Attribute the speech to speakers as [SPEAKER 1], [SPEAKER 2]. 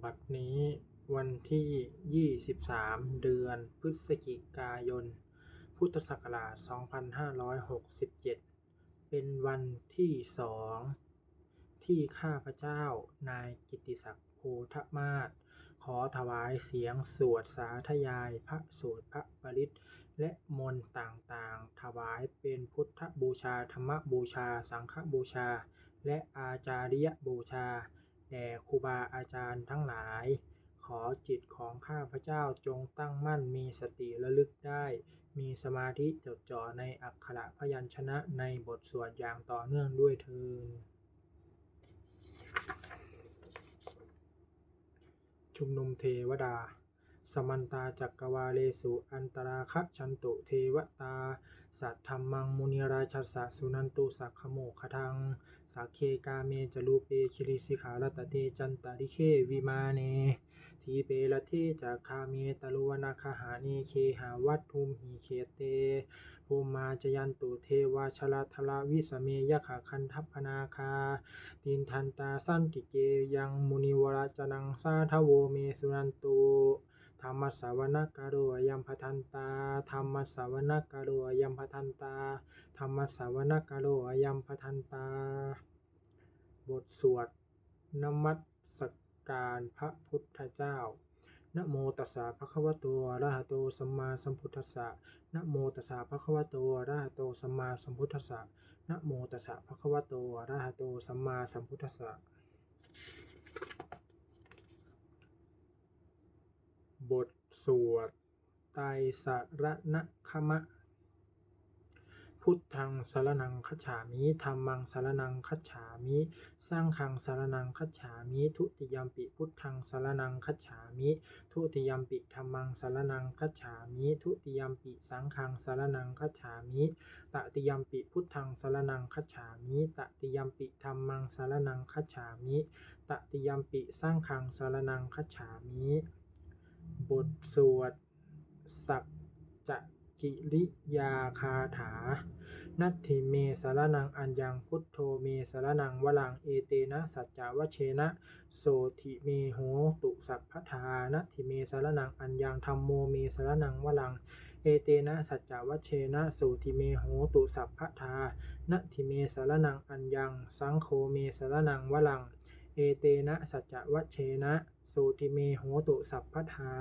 [SPEAKER 1] บัดนี้วันที่ 23 เดือนพฤศจิกายน พุทธศักราช 2567 เป็นวันที่สองที่ข้าพเจ้านายกิติศักดิ์โพธมาศขอถวายเสียงสวดสาธยายพระสูตรพระปริตและมนต์ต่างๆ ถวายเป็นพุทธบูชา ธรรมบูชา สังฆบูชา และอาจาริยบูชา แด่ครูบาอาจารย์ทั้งหลาย ขอจิตของข้าพเจ้าจงตั้งมั่นมีสติระลึกได้ มีสมาธิจดจ่อในอักขระพยัญชนะในบทสวดอย่างต่อเนื่องด้วยเทินชุมนุมเทวดา สมันตาจักกวาเลสุอันตราคะชันตุเทวตา สัทธรรมังมุนิราชสสะสุนันตุสักขโมคทังสักเคกาเมจลูเปคิริสิขาลตเตจันตาริเควิมาเน ทีเปละเทจากคาเมตลุวนาคหาเนเคหาวัตทุมหีเคเตภูมาจยันตุเทวาชลาทลาวิสเมยขะคันทัพนาคา ตินทันตาสันติเกยังมุนิวราจนังสาทโวเมสุนันตุ ธรรมสาวนาการโรยัมพทันตาธรรมสาวนาการโรยัมพทันตาธรรมสาวนาการโรยัมพทันตา บทสวดนมัสการพระพุทธเจ้านะโมตัสสะภะคะวะโตอะระหะโตสัมมาสัมพุทธัสสะนะโมตัสสะภะคะวะโตอะระหะโตสัมมาสัมพุทธัสสะนะโมตัสสะภะคะวะโตอะระหะโตสัมมาสัมพุทธัสสะ บทสวดไตรสรณคมะ พุทธังสารนังคัจฉามิธัมมังสารนังคัจฉามิ สร้างฆังสารนังคัจฉามิ ทุติยมปิพุทธังสารนังคัจฉามิ ทุติยมปิธัมมังสารนังคัจฉามิ ทุติยมปิสังฆังสารนังคัจฉามิ ตติยมปิพุทธังสารนังคัจฉามิ ตติยมปิธัมมังสารนังคัจฉามิ ตติยมปิสร้างฆังสารนังคัจฉามิ บทสวด สัจจะกิริยาคาถา นัตถิเมสารนังอัญญังพุทโธเมสารนังวลังเอเตนะสัจจาวเชนะ โสธิเมโหตุสัพพทานัตถิเมสารนังอัญญังธรรมโมเมสารนังวลัง เอเตนะสัจจาวเชนะโสธิเมโหตุสัพพทานัตถิเมสารนังอัญญัง สังโฆเมสารนังวลัง เอเตนะสัจจาวเชนะ สติเมโหตุสัพพทา